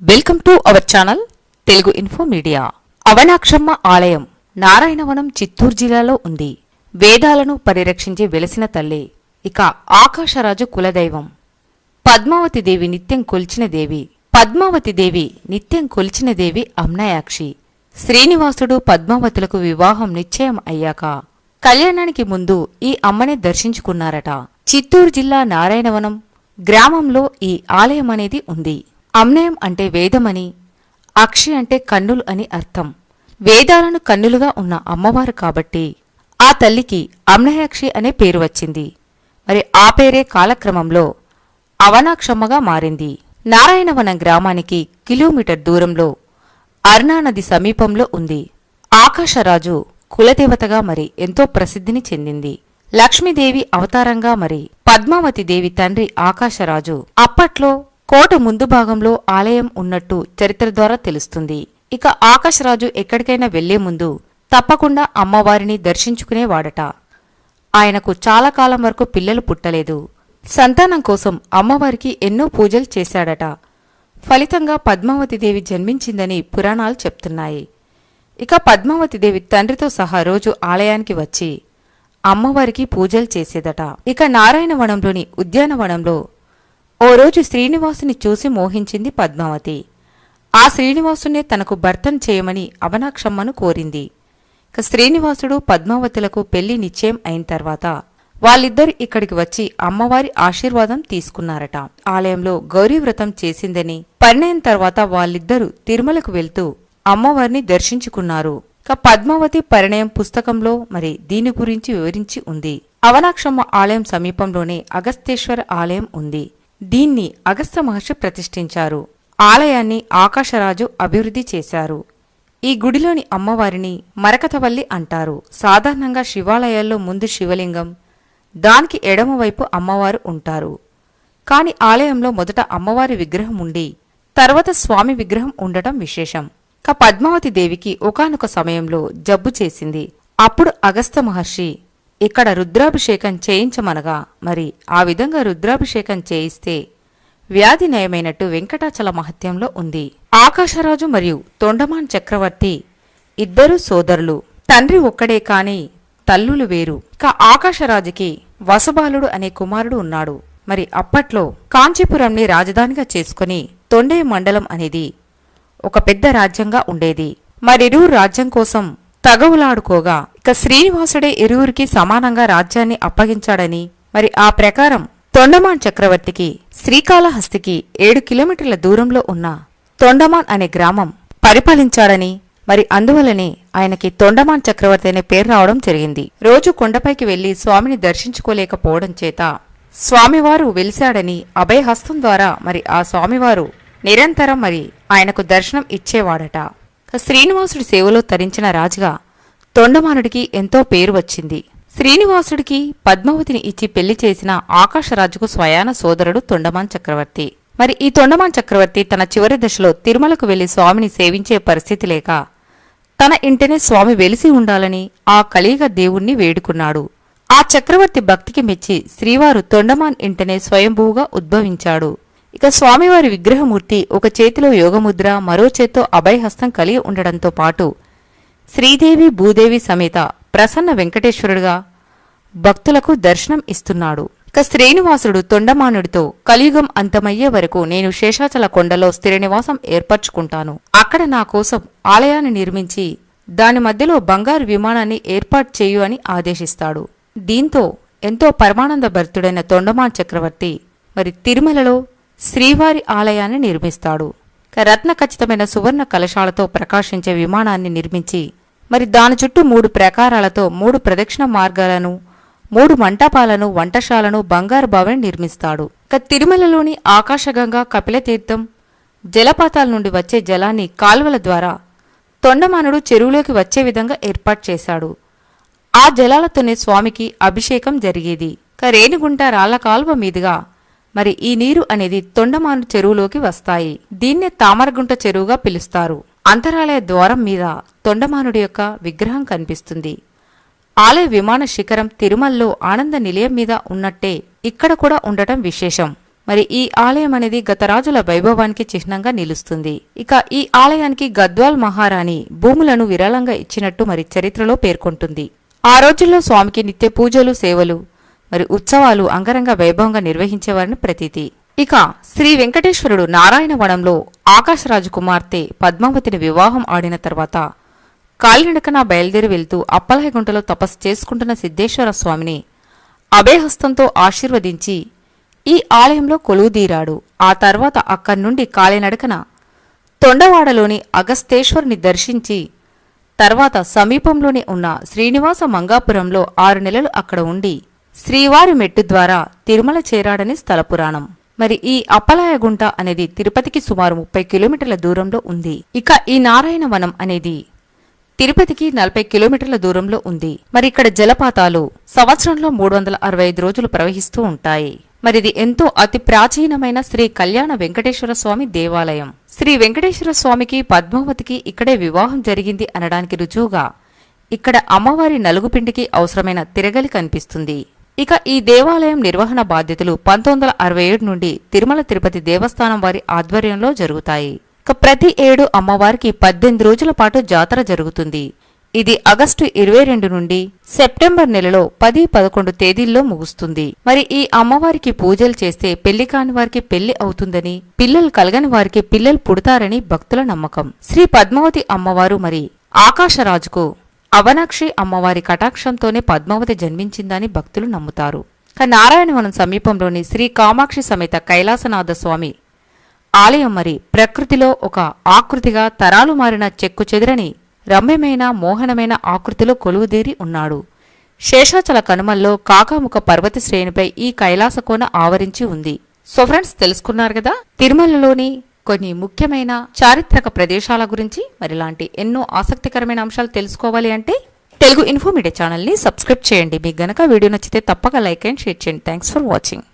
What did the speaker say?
Welcome to our channel Telugu info media. Avanakshamma ఆలయం నారాయణవనం చిత్తూరు జిల్లాలో ఉంది. వేదాలను పరిరక్షించే వెలసిన తల్లి ఇక ఆకాశరాజు కులదైవం. పద్మావతి దేవి నిత్యం కొలిచిన దేవి పద్మావతి దేవి నిత్యం కొలిచిన దేవి అమ్నాయాక్షి. శ్రీనివాసుడు పద్మావతులకు వివాహం నిశ్చయం అయ్యాక కళ్యాణానికి ముందు ఈ అమ్మని దర్శించుకున్నారట. చిత్తూరు జిల్లా నారాయణవనం గ్రామంలో ఈ ఆలయం అనేది ఉంది. అమ్నయం అంటే వేదమని అక్షి అంటే కన్నులు అని అర్థం. వేదాలను కన్నులుగా ఉన్న అమ్మవారు కాబట్టి ఆ తల్లికి అమ్నయాక్షి అనే పేరు వచ్చింది. మరి ఆ పేరే కాలక్రమంలో అవనాక్షమ్మగా మారింది. నారాయణవనం గ్రామానికి కిలోమీటర్ దూరంలో అర్ణానది సమీపంలో ఉంది. ఆకాశరాజు కులదేవతగా మరి ఎంతో ప్రసిద్ధిని చెందింది. లక్ష్మీదేవి అవతారంగా మరి పద్మావతి దేవి తండ్రి ఆకాశరాజు అప్పట్లో కోట ముందు భాగంలో ఆలయం ఉన్నట్టు చరిత్ర ద్వారా తెలుస్తుంది. ఇక ఆకాశరాజు ఎక్కడికైనా వెళ్ళే ముందు తప్పకుండా అమ్మవారిని దర్శించుకునేవాడట. ఆయనకు చాలా కాలం వరకు పిల్లలు పుట్టలేదు. సంతానం కోసం అమ్మవారికి ఎన్నో పూజలు చేశాడట. ఫలితంగా పద్మావతిదేవి జన్మించిందని పురాణాలు చెప్తున్నాయి. ఇక పద్మావతిదేవి తండ్రితో సహా రోజు ఆలయానికి వచ్చి అమ్మవారికి పూజలు చేసేదట. ఇక నారాయణవనంలోని ఉద్యానవనంలో ఓ రోజు శ్రీనివాసుని చూసి మోహించింది పద్మావతి. ఆ శ్రీనివాసునే తనకు భర్తను చేయమని అవనాక్షమ్మను కోరింది. శ్రీనివాసుడు పద్మావతులకు పెళ్ళి నిశ్చయం అయిన తర్వాత వాళ్ళిద్దరు ఇక్కడికి వచ్చి అమ్మవారి ఆశీర్వాదం తీసుకున్నారట. ఆలయంలో గౌరీవ్రతం చేసిందని పరిణయం తర్వాత వాళ్ళిద్దరూ తిరుమలకు వెళ్తూ అమ్మవారిని దర్శించుకున్నారు. ఇక పద్మావతి పరిణయం పుస్తకంలో మరి దీని గురించి వివరించి ఉంది. అవనాక్షమ్మ ఆలయం సమీపంలోనే అగస్తేశ్వర ఆలయం ఉంది. దీన్ని అగస్త మహర్షి ప్రతిష్ఠించారు. ఆలయాన్ని ఆకాశరాజు అభివృద్ధి చేశారు. ఈ గుడిలోని అమ్మవారిని మరకతవల్లి అంటారు. సాధారణంగా శివాలయాల్లో ముందు శివలింగం దానికి ఎడమవైపు అమ్మవారు ఉంటారు. కాని ఆలయంలో మొదట అమ్మవారి విగ్రహం ఉండి తర్వాత స్వామి విగ్రహం ఉండటం విశేషం. క పద్మావతి దేవికి ఒకానొక సమయంలో జబ్బు చేసింది. అప్పుడు అగస్త మహర్షి ఇక్కడ రుద్రాభిషేకం చేయించమనగా మరి ఆ విధంగా రుద్రాభిషేకం చేయిస్తే వ్యాధి నయమైనట్టు వెంకటాచల మహత్యంలో ఉంది. ఆకాశరాజు మరియు తొండమాన్ చక్రవర్తి ఇద్దరు సోదరులు తండ్రి ఒక్కడే కాని తల్లులు వేరు. ఇక ఆకాశరాజుకి వసబాలుడు అనే కుమారుడు ఉన్నాడు. మరి అప్పట్లో కాంచీపురంని రాజధానిగా చేసుకుని తొండే మండలం అనేది ఒక పెద్ద రాజ్యంగా ఉండేది. మరిరు రాజ్యం కోసం తగవులాడుకోగా ఇక శ్రీనివాసుడే ఇరువురికి సమానంగా రాజ్యాన్ని అప్పగించాడని మరి ఆ ప్రకారం తొండమాన్ చక్రవర్తికి శ్రీకాళహస్తికి ఏడు కిలోమీటర్ల దూరంలో ఉన్న తొండమాన్ అనే గ్రామం పరిపాలించాడని మరి అందువలనే ఆయనకి తొండమాన్ చక్రవర్తి అనే పేరు రావడం జరిగింది. రోజు కొండపైకి వెళ్ళి స్వామిని దర్శించుకోలేకపోవడం చేత స్వామివారు వెలిశాడని అభయహస్తం ద్వారా మరి ఆ స్వామివారు నిరంతరం మరి ఆయనకు దర్శనం ఇచ్చేవాడట. శ్రీనివాసుడి సేవలో తరించిన రాజుగా తొండమానుడికి ఎంతో పేరు వచ్చింది. శ్రీనివాసుడికి పద్మావతిని ఇచ్చి పెళ్ళి చేసిన ఆకాశరాజుకు స్వయాన సోదరుడు తొండమాన్ చక్రవర్తి. మరి ఈ తొండమాన్ చక్రవర్తి తన చివరి దశలో తిరుమలకు వెళ్ళి స్వామిని సేవించే పరిస్థితి లేక తన ఇంటినే స్వామి వెలిసి ఉండాలని ఆ కలియుగ దేవుణ్ణి వేడుకున్నాడు. ఆ చక్రవర్తి భక్తికి మెచ్చి శ్రీవారు తొండమాన్ ఇంటనే స్వయంభూగా ఉద్భవించాడు. ఇక స్వామివారి విగ్రహమూర్తి ఒక చేతిలో యోగముద్ర మరో చేత్తో అభయహస్తం కలిగి ఉండడంతో పాటు శ్రీదేవి భూదేవి సమేత ప్రసన్న వెంకటేశ్వరుడుగా భక్తులకు దర్శనం ఇస్తున్నాడు. ఇక శ్రీనివాసుడు తొండమానుడితో కలియుగం అంతమయ్యే వరకు నేను శేషాచల కొండలో స్థిరనివాసం ఏర్పరచుకుంటాను. అక్కడ నా కోసం ఆలయాన్ని నిర్మించి దాని మధ్యలో బంగారు విమానాన్ని ఏర్పాటు చేయు అని ఆదేశిస్తాడు. దీంతో ఎంతో పరమానంద భర్తుడైన తొండమాన్ చక్రవర్తి మరి తిరుమలలో శ్రీవారి ఆలయాన్ని నిర్మిస్తాడు. రత్న ఖచ్చితమైన సువర్ణ కలశాలతో ప్రకాశించే విమానాన్ని నిర్మించి మరి దాని చుట్టూ మూడు ప్రాకారాలతో మూడు ప్రదక్షిణ మార్గాలను మూడు మంటపాలను వంటశాలను బంగారు బావిని నిర్మిస్తాడు. ఇక తిరుమలలోని ఆకాశగంగా కపిలతీర్థం జలపాతాల నుండి వచ్చే జలాన్ని కాల్వల ద్వారా తొండమానుడు చెరువులోకి వచ్చే విధంగా ఏర్పాటు చేశాడు. ఆ జలాలతోనే స్వామికి అభిషేకం జరిగేది. రేణిగుంట రాళ్ళ కాల్వ మీదుగా మరి ఈ నీరు అనేది తొండమాను చెరువులోకి వస్తాయి. దీన్నే తామరగుంట చెరువుగా పిలుస్తారు. అంతరాలయ ద్వారం మీద తొండమానుడి యొక్క విగ్రహం కనిపిస్తుంది. ఆలయ విమాన శిఖరం తిరుమలలో ఆనంద నిలయం మీద ఉన్నట్టే ఇక్కడ కూడా ఉండటం విశేషం. మరి ఈ ఆలయం అనేది గత రాజుల వైభవానికి చిహ్నంగా నిలుస్తుంది. ఇక ఈ ఆలయానికి గద్వాల్ మహారాణి భూములను విరాళంగా ఇచ్చినట్టు మరి చరిత్రలో పేర్కొంటుంది. ఆ రోజుల్లో స్వామికి నిత్య పూజలు సేవలు మరి ఉత్సవాలు అంగరంగ వైభవంగా నిర్వహించేవారని ప్రతీతి. ఇక శ్రీ వెంకటేశ్వరుడు నారాయణవనంలో ఆకాశరాజు కుమార్తె పద్మావతిని వివాహం ఆడిన తర్వాత కాలినడకన బయలుదేరి వెళ్తూ అప్పలహగుంటలో తపస్సు చేసుకుంటున్న సిద్ధేశ్వర స్వామిని అభయహస్తంతో ఆశీర్వదించి ఈ ఆలయంలో కొలువుదీరాడు ఆ తర్వాత అక్కడి నుండి కాలినడకన తొండవాడలోని అగస్తేశ్వరుని దర్శించి తర్వాత సమీపంలోనే ఉన్న శ్రీనివాస మంగాపురంలో ఆరు నెలలు అక్కడ ఉండి శ్రీవారి మెట్టు ద్వారా తిరుమల చేరాడని స్థల పురాణం. మరి ఈ అప్పలాయగుంట అనేది తిరుపతికి సుమారు ముప్పై కిలోమీటర్ల దూరంలో ఉంది. ఇక ఈ నారాయణవనం అనేది తిరుపతికి నలభై కిలోమీటర్ల దూరంలో ఉంది. మరి ఇక్కడ జలపాతాలు సంవత్సరంలో మూడు వందల అరవై ఐదు రోజులు ప్రవహిస్తూ ఉంటాయి. మరి ఇది ఎంతో అతి ప్రాచీనమైన శ్రీ కళ్యాణ వెంకటేశ్వర స్వామి దేవాలయం. శ్రీ వెంకటేశ్వర స్వామికి పద్మావతికి ఇక్కడే వివాహం జరిగింది అనడానికి రుజువుగా ఇక్కడ అమ్మవారి నలుగుపిండికి అవసరమైన తిరగలి కనిపిస్తుంది. ఇక ఈ దేవాలయం నిర్వహణ బాధ్యతలు పంతొమ్మిది వందల అరవై ఏడు నుండి తిరుమల తిరుపతి దేవస్థానం వారి ఆధ్వర్యంలో జరుగుతాయి. ఇక ప్రతి ఏడు అమ్మవారికి పద్దెనిమిది రోజుల పాటు జాతర జరుగుతుంది. ఇది ఆగస్టు ఇరవై రెండు నుండి సెప్టెంబర్ నెలలో పది పదకొండు తేదీల్లో ముగుస్తుంది. మరి ఈ అమ్మవారికి పూజలు చేస్తే పెళ్ళి కాని వారికి పెళ్ళి అవుతుందని పిల్లలు కలగని వారికి పిల్లలు పుడతారని భక్తుల నమ్మకం. శ్రీ పద్మావతి అమ్మవారు మరి ఆకాశరాజుకు అవనాక్షి అమ్మవారి కటాక్షంతోనే పద్మావతి జన్మించిందని భక్తులు నమ్ముతారు. నారాయణవనం సమీపంలోని శ్రీ కామాక్షి సమేత కైలాసనాథ స్వామి ఆలయం మరి ప్రకృతిలో ఒక ఆకృతిగా తరాలు మారిన చెక్కు చెదిరని రమ్యమైన మోహనమైన ఆకృతిలో కొలువుదీరి ఉన్నాడు. శేషాచల కనుమల్లో కాకాముఖ పర్వత శ్రేణిపై ఈ కైలాసకోన ఆవరించి ఉంది. సో ఫ్రెండ్స్ తెలుసుకున్నారు కదా? తిరుమలలోని కొన్ని ముఖ్యమైన చారిత్రక ప్రదేశాల గురించి మరి ఇలాంటి ఎన్నో ఆసక్తికరమైన అంశాలు తెలుసుకోవాలి అంటే తెలుగు ఇన్ఫో మీడియా ఛానల్ని సబ్స్క్రైబ్ చేయండి. మీకు గనక వీడియో నచ్చితే తప్పక లైక్ అండ్ షేర్ చేయండి. Thanks for watching